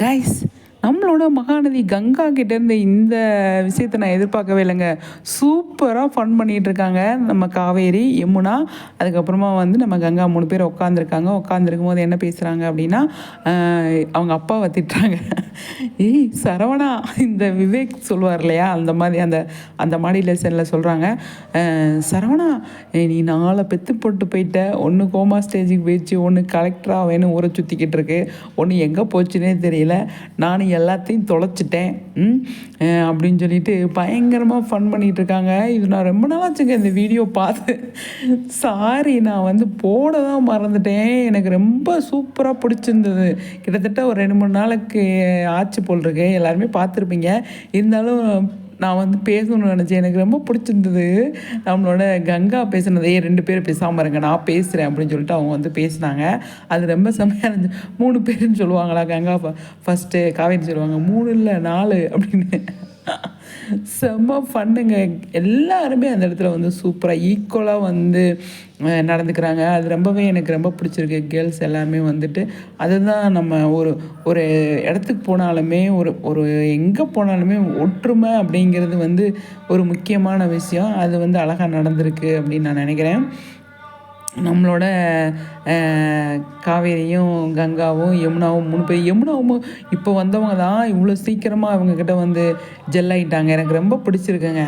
Guys, நம்மளோட மகாநதி கங்கா கிட்டேருந்து இந்த விஷயத்தை நான் எதிர்பார்க்கவே இல்லைங்க. சூப்பராக ஃபன் பண்ணிகிட்டு இருக்காங்க நம்ம காவேரி யமுனா அதுக்கப்புறமா வந்து நம்ம கங்கா மூணு பேர் உட்காந்துருக்காங்க உட்காந்துருக்கும் போது என்ன பேசுகிறாங்க அப்படின்னா அவங்க அப்பாவை திட்டுறாங்க. ஏய் சரவணா இந்த விவேக் சொல்லுவார் இல்லையா? அந்த மாதிரி அந்த அந்த மாடி லெசனில் சொல்கிறாங்க சரவணா நீ நாளை பெத்து போட்டு போயிட்ட. ஒன்று கோமா ஸ்டேஜுக்கு போயிடுச்சு ஒன்று கலெக்டராக வேணும் ஊரை சுற்றிக்கிட்டு இருக்கு. ஒன்று எங்கே போச்சுன்னே தெரியல. நான் எல்லாத்தையும் தொலைச்சிட்டேன். அப்படின்னு சொல்லிட்டு பயங்கரமாக ஃபன் பண்ணிகிட்டு இருக்காங்க. இது நான் ரொம்ப நாளாச்சுங்க இந்த வீடியோ பார்த்து. சாரி நான் வந்து போட தான் மறந்துட்டேன். எனக்கு ரொம்ப சூப்பராக பிடிச்சிருந்தது. கிட்டத்தட்ட ஒரு ரெண்டு மூணு நாளைக்கு ஆச்சு போல் இருக்கு. எல்லாருமே பார்த்துருப்பீங்க. இருந்தாலும் நான் வந்து பேசணும்னு நினச்சேன். எனக்கு ரொம்ப பிடிச்சிருந்தது நம்மளோட கங்கா பேசுனதே. ரெண்டு பேரும் பேசாமல் இருங்க நான் பேசுகிறேன் அப்படின்னு சொல்லிட்டு அவங்க வந்து பேசினாங்க. அது ரொம்ப செம்மையாக இருந்துச்சு. மூணு பேருன்னு சொல்லுவாங்களா கங்கா? ஃபஸ்ட்டு காவேரி சொல்லுவாங்க மூணு இல்லை நாலு அப்படின்னு. செம்ம ஃபண்டுங்க எல்லாருமே அந்த இடத்துல வந்து சூப்பராக ஈக்குவலாக வந்து நடந்துக்கிறாங்க. அது ரொம்பவே எனக்கு ரொம்ப பிடிச்சிருக்கு. கேர்ள்ஸ் எல்லாமே வந்துட்டு அதுதான் நம்ம ஒரு ஒரு இடத்துக்கு போனாலுமே ஒரு ஒரு எங்கே போனாலுமே ஒற்றுமை அப்படிங்கிறது வந்து ஒரு முக்கியமான விஷயம். அது வந்து அழகாக நடந்திருக்கு அப்படின்னு நான் நினைக்கிறேன். நம்மளோட காவேரியும் கங்காவும் யமுனாவும் மூணு பேர் யமுனாவும் இப்போ வந்தவங்க தான் இவ்வளோ சீக்கிரமாக அவங்கக்கிட்ட வந்து ஜெல்லாயிட்டாங்க எனக்கு ரொம்ப பிடிச்சிருக்குங்க.